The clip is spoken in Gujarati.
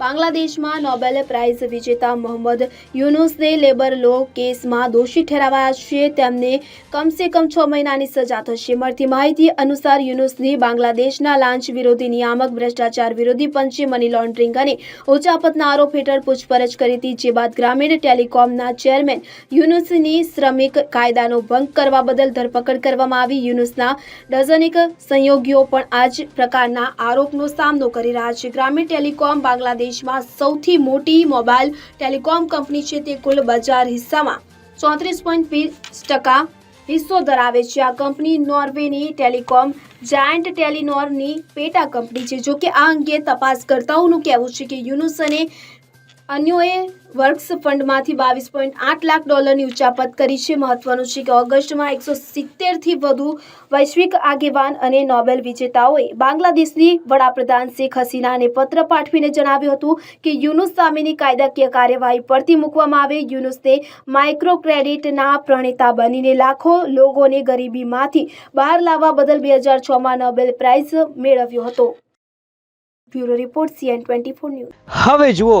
બાંગ્લાદેશમાં નોબેલ પ્રાઇઝ વિજેતા મોહમ્મદ યુનુસને લેબર લો કેસમાં દોષી ઠેરાવાયા છે. તેમને કમસે કમ છ મહિનાની સજા થશે. મળતી માહિતી અનુસાર યુનુસની બાંગ્લાદેશના લાંચ વિરોધી નિયામક, ભ્રષ્ટાચાર વિરોધી પંચે મની લોન્ડરિંગ અને ઉચાપતના આરોપ હેઠળ પૂછપરછ કરી હતી, જે બાદ ગ્રામીણ ટેલિકોમના ચેરમેન યુનુસની શ્રમિક કાયદાનો ભંગ કરવા બદલ ધરપકડ કરવામાં આવી. યુનુસના ડઝનેક સંયોગીઓ પણ આ જ પ્રકારના આરોપનો સામનો કરી રહ્યા છે. ગ્રામીણ ટેલિકોમ બાંગ્લાદેશમાં સૌથી મોટી મોબાઈલ ટેલિકોમ કંપની છે તે કુલ બજાર હિસ્સામાં ચોત્રીસ પોઈન્ટ વીસ ટકા હિસ્સો ધરાવે છે. આ કંપની નોર્વેની ટેલિકોમ જાયન્ટ ટેલિનોરની પેટા કંપની છે. જો કે આ અંગે તપાસકર્તાઓનું કહેવું છે કે યુનુસ અને અન્યોએ વર્ક્સ ફંડમાંથી બાવીસ પોઈન્ટ આઠ લાખ ડોલરની ઉચાપત કરી છે. મહત્વનું છે કે ઓગસ્ટમાં એકસો સિત્તેરથી વધુ વૈશ્વિક આગેવાન અને નોબેલ વિજેતાઓએ બાંગ્લાદેશની વડાપ્રધાન શેખ હસીનાને પત્ર પાઠવીને જણાવ્યું હતું કે યુનુસ સામેની કાયદાકીય કાર્યવાહી પડતી મૂકવામાં આવે. યુનુસને માઇક્રો ક્રેડિટના પ્રણેતા બનીને લાખો લોકોને ગરીબીમાંથી બહાર લાવવા બદલ બે હજાર છમાં નોબેલ પ્રાઇઝ મેળવ્યો હતો. Bureau report CN twenty four news. હવે જુઓ